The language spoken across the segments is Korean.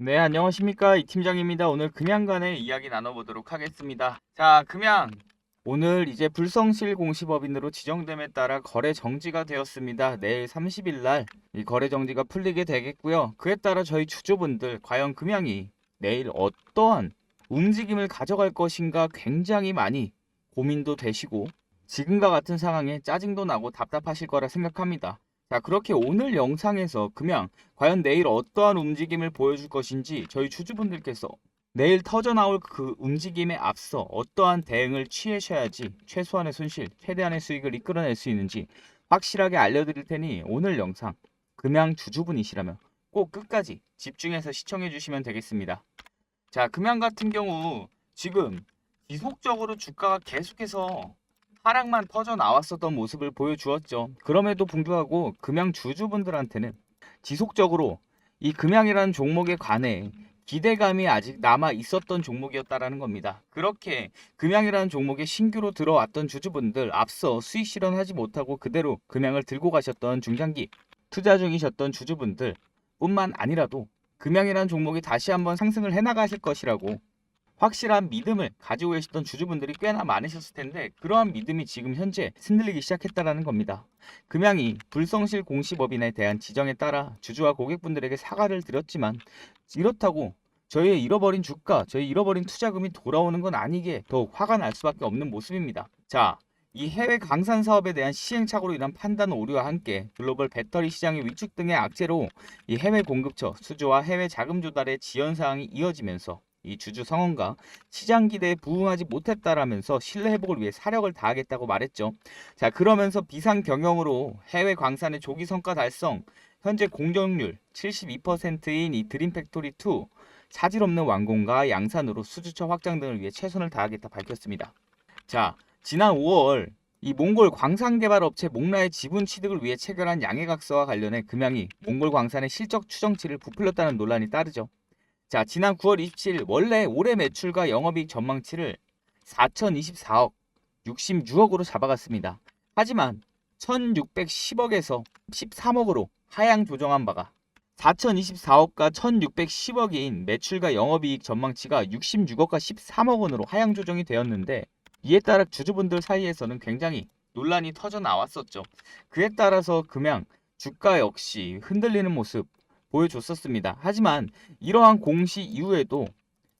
네, 안녕하십니까. 이 팀장입니다. 오늘 금양간의 이야기 나눠보도록 하겠습니다. 자, 금양. 오늘 이제 불성실 공시법인으로 지정됨에 따라 거래 정지가 되었습니다. 내일 30일 날 이 거래 정지가 풀리게 되겠고요. 그에 따라 저희 주주분들 과연 금양이 내일 어떠한 움직임을 가져갈 것인가 굉장히 많이 고민도 되시고 지금과 같은 상황에 짜증도 나고 답답하실 거라 생각합니다. 자, 그렇게 오늘 영상에서 금양 과연 내일 어떠한 움직임을 보여줄 것인지 저희 주주분들께서 내일 터져 나올 그 움직임에 앞서 어떠한 대응을 취하셔야지 최소한의 손실, 최대한의 수익을 이끌어낼 수 있는지 확실하게 알려드릴 테니 오늘 영상 금양 주주분이시라면 꼭 끝까지 집중해서 시청해 주시면 되겠습니다. 자, 금양 같은 경우 지금 지속적으로 주가가 계속해서 하락만 터져 나왔었던 모습을 보여주었죠. 그럼에도 불구하고 금양 주주분들한테는 지속적으로 이 금양이라는 종목에 관해 기대감이 아직 남아 있었던 종목이었다라는 겁니다. 그렇게 금양이라는 종목에 신규로 들어왔던 주주분들 앞서 수익 실현하지 못하고 그대로 금양을 들고 가셨던 중장기 투자 중이셨던 주주분들 뿐만 아니라도 금양이라는 종목이 다시 한번 상승을 해나가실 것이라고 확실한 믿음을 가지고 계셨던 주주분들이 꽤나 많으셨을 텐데 그러한 믿음이 지금 현재 흔들리기 시작했다라는 겁니다. 금양이 불성실 공시법인에 대한 지정에 따라 주주와 고객분들에게 사과를 드렸지만 이렇다고 저희의 잃어버린 주가, 저희 잃어버린 투자금이 돌아오는 건 아니게 더욱 화가 날 수밖에 없는 모습입니다. 자, 이 해외 강산 사업에 대한 시행착오로 인한 판단 오류와 함께 글로벌 배터리 시장의 위축 등의 악재로 이 해외 공급처 수주와 해외 자금 조달의 지연 사항이 이어지면서 이 주주 성원과 시장 기대에 부응하지 못했다라면서 신뢰 회복을 위해 사력을 다하겠다고 말했죠. 자, 그러면서 비상 경영으로 해외 광산의 조기 성과 달성, 현재 공정률 72%인 이 드림 팩토리 2 사질 없는 완공과 양산으로 수주처 확장 등을 위해 최선을 다하겠다 밝혔습니다. 자, 지난 5월 이 몽골 광산개발업체 몽라의 지분 취득을 위해 체결한 양해각서와 관련해 금양이 몽골 광산의 실적 추정치를 부풀렸다는 논란이 따르죠. 자, 지난 9월 27일 원래 올해 매출과 영업이익 전망치를 4,024억 66억으로 잡아갔습니다. 하지만 1,610억에서 13억으로 하향 조정한 바가 4,024억과 1,610억인 매출과 영업이익 전망치가 66억과 13억 원으로 하향 조정이 되었는데 이에 따라 주주분들 사이에서는 굉장히 논란이 터져 나왔었죠. 그에 따라서 금양 주가 역시 흔들리는 모습 보여줬었습니다. 하지만 이러한 공시 이후에도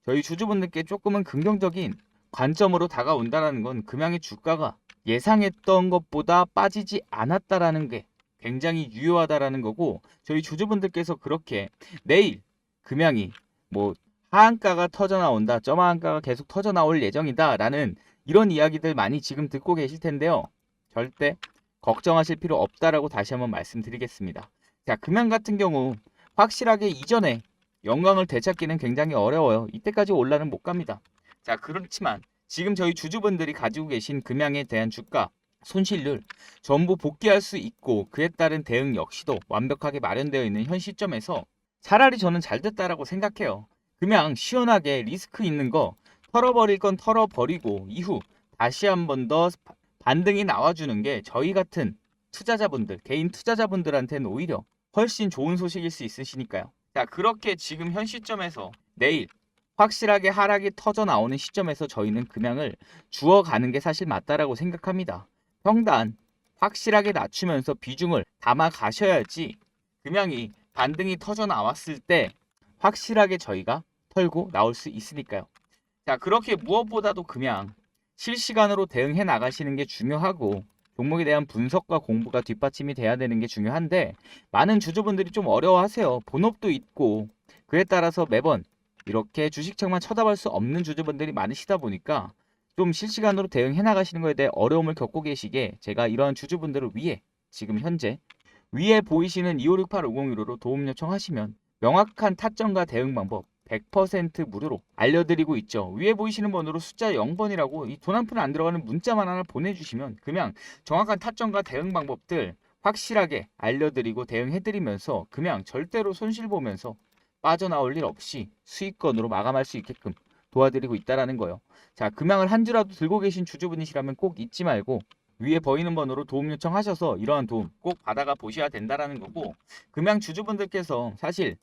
저희 주주분들께 조금은 긍정적인 관점으로 다가온다라는 건 금양의 주가가 예상했던 것보다 빠지지 않았다라는 게 굉장히 유효하다라는 거고 저희 주주분들께서 그렇게 내일 금양이 뭐 하한가가 터져 나온다, 점하한가가 계속 터져 나올 예정이다라는 이런 이야기들 많이 지금 듣고 계실 텐데요. 절대 걱정하실 필요 없다라고 다시 한번 말씀드리겠습니다. 자, 금양 같은 경우 확실하게 이전에 영광을 되찾기는 굉장히 어려워요. 이때까지 올라는 못 갑니다. 자, 그렇지만 지금 저희 주주분들이 가지고 계신 금양에 대한 주가 손실률 전부 복귀할 수 있고 그에 따른 대응 역시도 완벽하게 마련되어 있는 현 시점에서 차라리 저는 잘 됐다라고 생각해요. 그냥 시원하게 리스크 있는 거 털어버릴 건 털어버리고 이후 다시 한 번 더 반등이 나와주는 게 저희 같은 투자자분들, 개인 투자자분들한테는 오히려 훨씬 좋은 소식일 수 있으시니까요. 자, 그렇게 지금 현 시점에서 내일 확실하게 하락이 터져 나오는 시점에서 저희는 금양을 주어가는 게 사실 맞다라고 생각합니다. 평단 확실하게 낮추면서 비중을 담아 가셔야지 금양이 반등이 터져 나왔을 때 확실하게 저희가 털고 나올 수 있으니까요. 자, 그렇게 무엇보다도 금양 실시간으로 대응해 나가시는 게 중요하고 종목에 대한 분석과 공부가 뒷받침이 돼야 되는 게 중요한데 많은 주주분들이 좀 어려워하세요. 본업도 있고 그에 따라서 매번 이렇게 주식책만 쳐다볼 수 없는 주주분들이 많으시다 보니까 좀 실시간으로 대응해 나가시는 거에 대해 어려움을 겪고 계시게 제가 이러한 주주분들을 위해 지금 현재 위에 보이시는 2568-5015로 도움 요청하시면 명확한 타점과 대응 방법 100% 무료로 알려드리고 있죠. 위에 보이시는 번호로 숫자 0번이라고 이 돈 한 푼 안 들어가는 문자만 하나 보내주시면 그냥 정확한 타점과 대응 방법들 확실하게 알려드리고 대응해드리면서 그냥 절대로 손실 보면서 빠져나올 일 없이 수익권으로 마감할 수 있게끔 도와드리고 있다라는 거예요. 자, 금양을 한 주라도 들고 계신 주주분이시라면 꼭 잊지 말고 위에 보이는 번호로 도움 요청하셔서 이러한 도움 꼭 받아가 보셔야 된다라는 거고 금양 주주분들께서 사실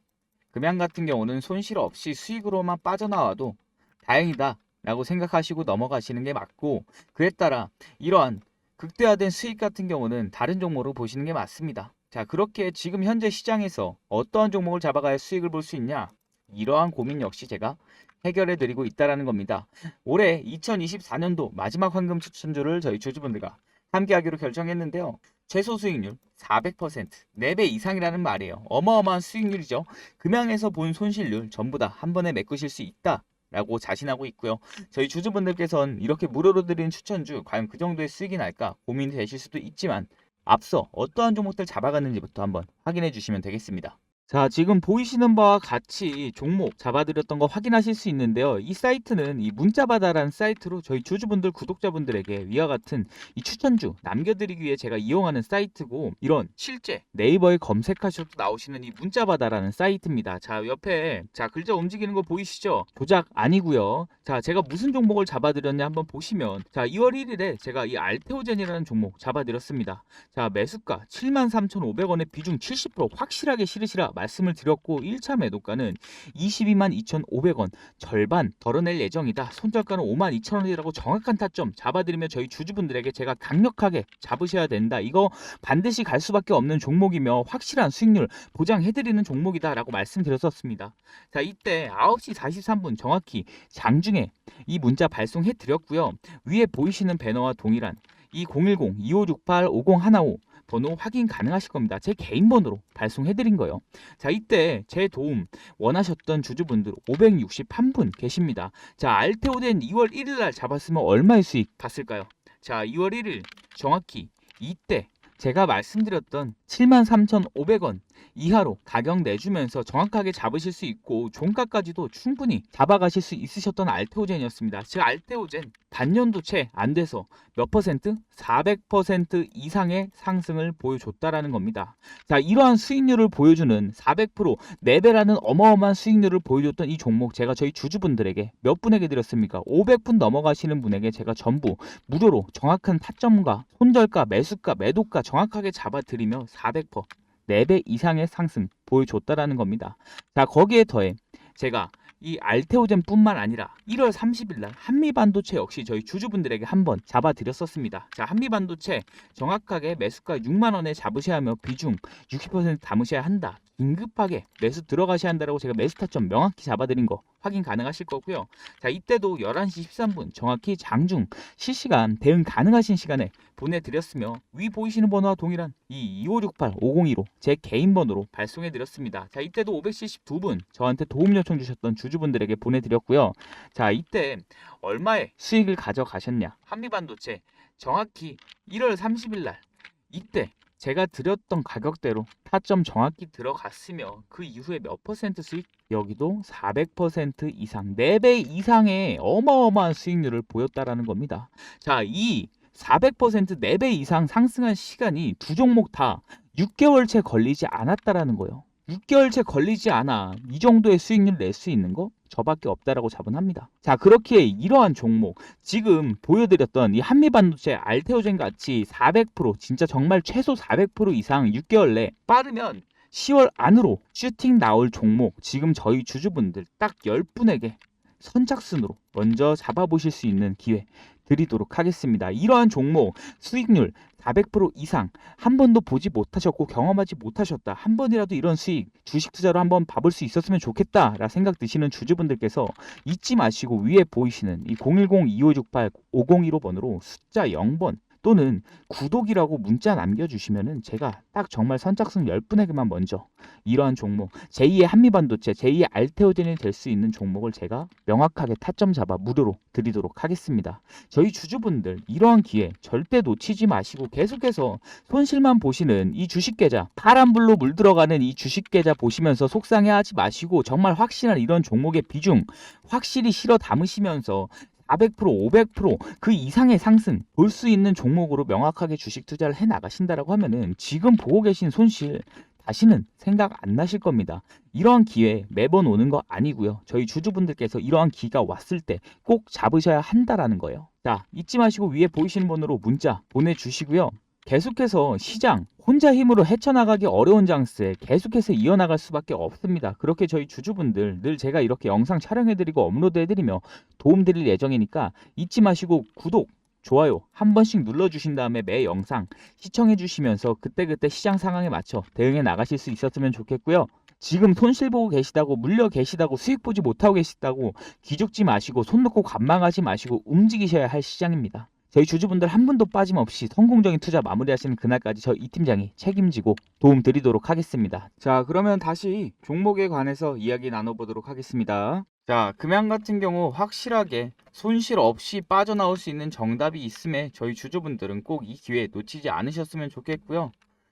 금양 같은 경우는 손실 없이 수익으로만 빠져나와도 다행이다 라고 생각하시고 넘어가시는 게 맞고 그에 따라 이러한 극대화된 수익 같은 경우는 다른 종목으로 보시는 게 맞습니다. 자, 그렇게 지금 현재 시장에서 어떠한 종목을 잡아가야 수익을 볼 수 있냐? 이러한 고민 역시 제가 해결해 드리고 있다라는 겁니다. 올해 2024년도 마지막 황금 추천주를 저희 주주분들과 함께 하기로 결정했는데요. 최소 수익률 400%, 4배 이상이라는 말이에요. 어마어마한 수익률이죠. 금양에서 본 손실률 전부 다 한 번에 메꾸실 수 있다. 라고 자신하고 있고요. 저희 주주분들께서는 이렇게 무료로 드린 추천주 과연 그 정도의 수익이 날까 고민이 되실 수도 있지만 앞서 어떠한 종목들 잡아갔는지부터 한번 확인해 주시면 되겠습니다. 자, 지금 보이시는 바와 같이 종목 잡아드렸던 거 확인하실 수 있는데요. 이 사이트는 이 문자바다라는 사이트로 저희 주주분들, 구독자분들에게 위와 같은 이 추천주 남겨드리기 위해 제가 이용하는 사이트고 이런 실제 네이버에 검색하셔도 나오시는 이 문자바다라는 사이트입니다. 자, 옆에 자 글자 움직이는 거 보이시죠? 조작 아니고요. 자, 제가 무슨 종목을 잡아드렸냐 한번 보시면 자, 2월 1일에 제가 이 알테오젠이라는 종목 잡아드렸습니다. 자, 매수가 73,500원에 비중 70% 확실하게 실으시라 말씀을 드렸고 1차 매도가는 22만 2,500원 절반 덜어낼 예정이다. 손절가는 5만 2천원이라고 정확한 타점 잡아드리면 저희 주주분들에게 제가 강력하게 잡으셔야 된다. 이거 반드시 갈 수밖에 없는 종목이며 확실한 수익률 보장해드리는 종목이다라고 말씀드렸었습니다. 자 이때 9시 43분 정확히 장중에 이 문자 발송해 드렸고요. 위에 보이시는 배너와 동일한 이 010-2568-5015 번호 확인 가능하실 겁니다. 제 개인 번호로 발송해 드린 거예요. 자, 이때 제 도움 원하셨던 주주분들 561분 계십니다. 자, 알테오된 2월 1일 날 잡았으면 얼마의 수익 봤을까요? 자, 2월 1일 정확히 이때 제가 말씀드렸던 73,500원 이하로 가격 내주면서 정확하게 잡으실 수 있고 종가까지도 충분히 잡아가실 수 있으셨던 알테오젠이었습니다. 즉 알테오젠 반년도 채 안 돼서 몇 퍼센트? 400% 이상의 상승을 보여줬다라는 겁니다. 자 이러한 수익률을 보여주는 400% 4배라는 어마어마한 수익률을 보여줬던 이 종목 제가 저희 주주분들에게 몇 분에게 드렸습니까? 500분 넘어가시는 분에게 제가 전부 무료로 정확한 타점과 손절가, 매수가, 매도가 정확하게 잡아드리며 400% 4배 이상의 상승 보여줬다라는 겁니다. 자, 거기에 더해 제가 이 알테오젠뿐만 아니라 1월 30일 날 한미반도체 역시 저희 주주분들에게 한번 잡아드렸었습니다. 자, 한미반도체 정확하게 매수가 6만 원에 잡으셔야 하며 비중 60% 담으셔야 한다. 긴급하게 매수 들어가셔야 한다라고 제가 매수 타점 명확히 잡아드린 거 확인 가능하실 거고요. 자, 이때도 11시 13분 정확히 장중 실시간 대응 가능하신 시간에 보내드렸으며 위 보이시는 번호와 동일한 이 2568 5015 제 개인 번호로 발송해 드렸습니다. 자, 이때도 572분 저한테 도움 요청 주셨던 주주분들에게 보내드렸고요. 자, 이때 얼마의 수익을 가져가셨냐? 한미반도체 정확히 1월 30일 날 이때 제가 드렸던 가격대로 타점 정확히 들어갔으며 그 이후에 몇 퍼센트 수익? 여기도 400% 이상, 4배 이상의 어마어마한 수익률을 보였다라는 겁니다. 자, 이 400% 4배 이상 상승한 시간이 두 종목 다 6개월 채 걸리지 않았다라는 거예요. 6개월 채 걸리지 않아 이 정도의 수익률 낼 수 있는 거 저밖에 없다라고 자분합니다. 자 그렇게 이러한 종목 지금 보여드렸던 이 한미반도체 알테오젠 같이 400% 진짜 정말 최소 400% 이상 6개월 내 빠르면 10월 안으로 슈팅 나올 종목 지금 저희 주주분들 딱 10분에게 선착순으로 먼저 잡아보실 수 있는 기회 드리도록 하겠습니다. 이러한 종목 수익률 400% 이상 한 번도 보지 못하셨고 경험하지 못하셨다. 한 번이라도 이런 수익 주식 투자로 한번 봐볼 수 있었으면 좋겠다라 생각 드시는 주주분들께서 잊지 마시고 위에 보이시는 이 010-2568-5015 번으로 숫자 0번 또는 구독이라고 문자 남겨주시면은 제가 딱 정말 선착순 10분에게만 먼저 이러한 종목 제2의 한미반도체 제2의 알테오젠이 될 수 있는 종목을 제가 명확하게 타점 잡아 무료로 드리도록 하겠습니다. 저희 주주분들 이러한 기회 절대 놓치지 마시고 계속해서 손실만 보시는 이 주식 계좌 파란불로 물들어가는 이 주식 계좌 보시면서 속상해하지 마시고 정말 확실한 이런 종목의 비중 확실히 실어 담으시면서 400% 500%그 이상의 상승 볼 수 있는 종목으로 명확하게 주식 투자를 해 나가신다라고 하면은 지금 보고 계신 손실 다시는 생각 안 나실 겁니다. 이러한 기회 매번 오는 거 아니고요. 저희 주주분들께서 이러한 기가 왔을 때 꼭 잡으셔야 한다라는 거예요. 자, 잊지 마시고 위에 보이시는 번호로 문자 보내주시고요. 계속해서 시장 혼자 힘으로 헤쳐나가기 어려운 장세에 계속해서 이어나갈 수밖에 없습니다. 그렇게 저희 주주분들 늘 제가 이렇게 영상 촬영해드리고 업로드해드리며 도움드릴 예정이니까 잊지 마시고 구독, 좋아요 한 번씩 눌러주신 다음에 매 영상 시청해주시면서 그때그때 시장 상황에 맞춰 대응해 나가실 수 있었으면 좋겠고요. 지금 손실 보고 계시다고 물려 계시다고 수익 보지 못하고 계시다고 기죽지 마시고 손 놓고 관망하지 마시고 움직이셔야 할 시장입니다. 저희 주주분들 한 분도 빠짐없이 성공적인 투자 마무리하시는 그날까지 저 이 팀장이 책임지고 도움 드리도록 하겠습니다. 자, 그러면 다시 종목에 관해서 이야기 나눠보도록 하겠습니다. 자, 금양 같은 경우 확실하게 손실 없이 빠져나올 수 있는 정답이 있음에 저희 주주분들은 꼭 이 기회 놓치지 않으셨으면 좋겠고요.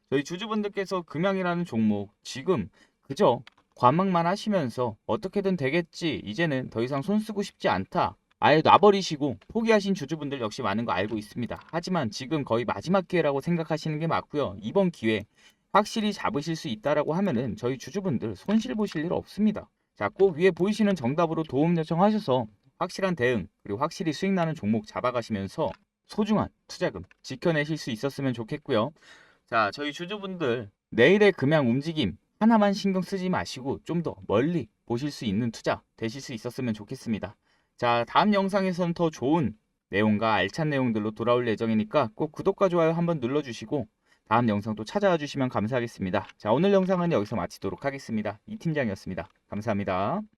저희 주주분들께서 금양이라는 종목 지금 그저 관망만 하시면서 어떻게든 되겠지 이제는 더 이상 손 쓰고 싶지 않다 아예 놔버리시고 포기하신 주주분들 역시 많은 거 알고 있습니다. 하지만 지금 거의 마지막 기회라고 생각하시는 게 맞고요. 이번 기회 확실히 잡으실 수 있다라고 하면은 저희 주주분들 손실 보실 일 없습니다. 자, 꼭 위에 보이시는 정답으로 도움 요청하셔서 확실한 대응 그리고 확실히 수익 나는 종목 잡아가시면서 소중한 투자금 지켜내실 수 있었으면 좋겠고요. 자, 저희 주주분들 내일의 금양 움직임 하나만 신경 쓰지 마시고 좀 더 멀리 보실 수 있는 투자 되실 수 있었으면 좋겠습니다. 자, 다음 영상에서는 더 좋은 내용과 알찬 내용들로 돌아올 예정이니까 꼭 구독과 좋아요 한번 눌러주시고 다음 영상 또 찾아와 주시면 감사하겠습니다. 자, 오늘 영상은 여기서 마치도록 하겠습니다. 이 팀장이었습니다. 감사합니다.